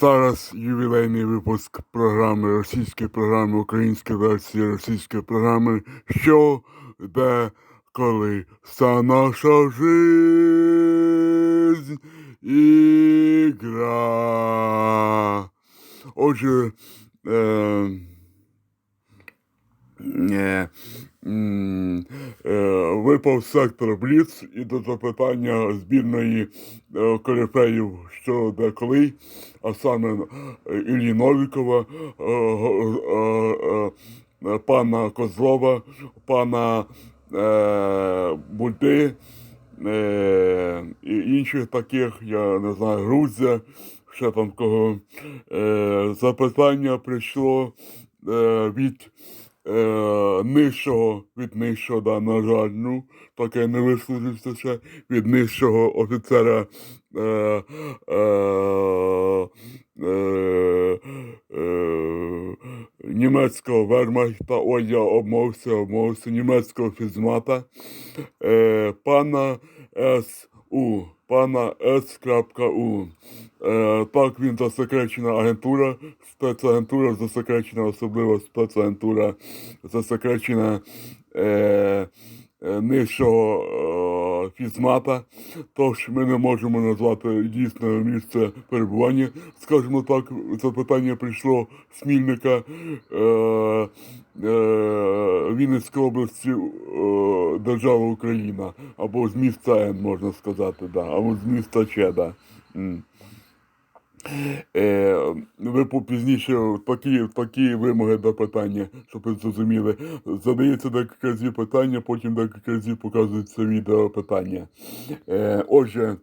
Зараз ювілейний випуск програми російської програми, української версії російської програми. Що, де, коли вся наша жизнь ігра. Отже, е, випав сектор Бліц і до запитання збірної е, корифеїв що де коли, а саме е, Іллі Новікова, е, е, е, пана Козлова, пана е, Бульди е, і інших таких, я не знаю, Грузя, ще там кого. Е, запитання прийшло е, від е, нижчого, від нижчого, да, на жаль, ну, я не висловився ще, від нижчого офіцера е, е, е, е, німецького вермахта, ой, я обмовився, обмовився, німецького фізмата, е, пана С.У. Пана С.У. Е, так він засекречена агентура, спецагентура засекречена, особливо спецагентура засекречена е, е, нижчого е, фізмата. Тож ми не можемо назвати дійсне місце перебування. Скажімо так, запитання прийшло Смільника е, е, Вінницької області, держава Україна, або з міста Н, можна сказати, да, або з міста да. Е, ви по- пізніше такі, такі вимоги до питання, щоб ви зрозуміли. Задається декілька разів питання, потім декілька разів показується відео питання. Е, отже,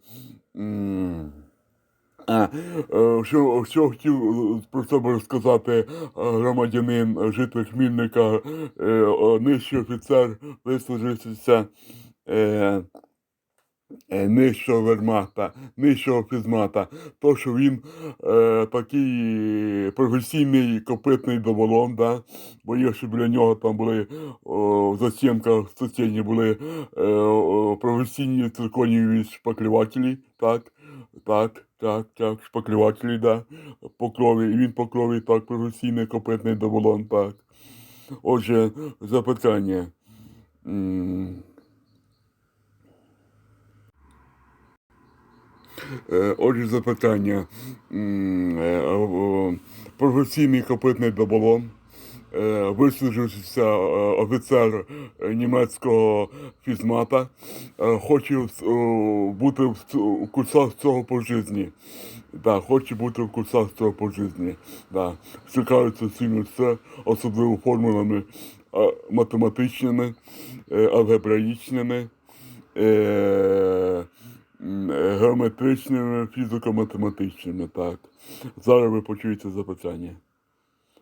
що, що хотів е, про себе розказати е, громадянин, е, житель Хмільника, е, е, нижчий офіцер вислужився. Е, е, нижчого вермахта, нижчого фізмата, то, що він е, такий професійний копитний доволон, да? бо є, що біля нього там були о, в застінках в сусідні були е, о, професійні цирконієві шпаклювателі, так, так, так, так, шпаклювателі, да, по крові, і він по крові так, професійний копитний доволон, так. Отже, запитання. Е, Отже, запитання. Е, Професійний копитний доболон. Е, Вислужився е, офіцер німецького фізмата. Е, Хоче бути в курсах цього по житті. Да, хоче бути в курсах цього по житті. Да. Цікавиться всім все, особливо формулами математичними, алгебраїчними. геометричними, фізико-математичними, так. Зараз ви почуєте запитання.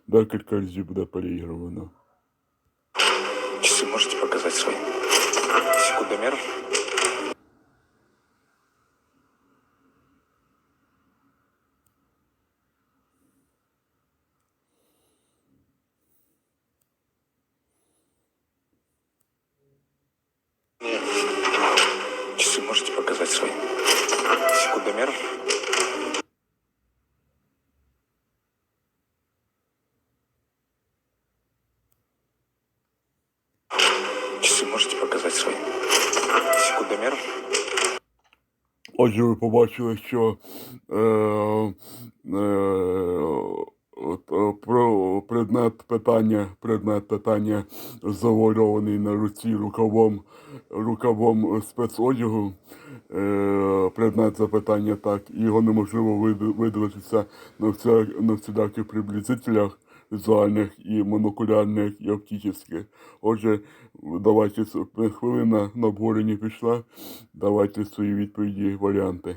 Декілька разів буде переігровано. Часы можете показать свои? Секундомер? Нет. Часы можете показать свои? Секундомер? Часы можете показать свои? Секундомер? Отже, ви побачили, що е, е, от, е, про предмет питання, предмет питання завуальований на руці рукавом, рукавом спецодягу. Е, предмет запитання так, його неможливо види- видивитися на всіляких приблизителях візуальних і монокулярних, і оптичних. Отже, давайте хвилина на обговорення пішла. Давайте свої відповіді, варіанти.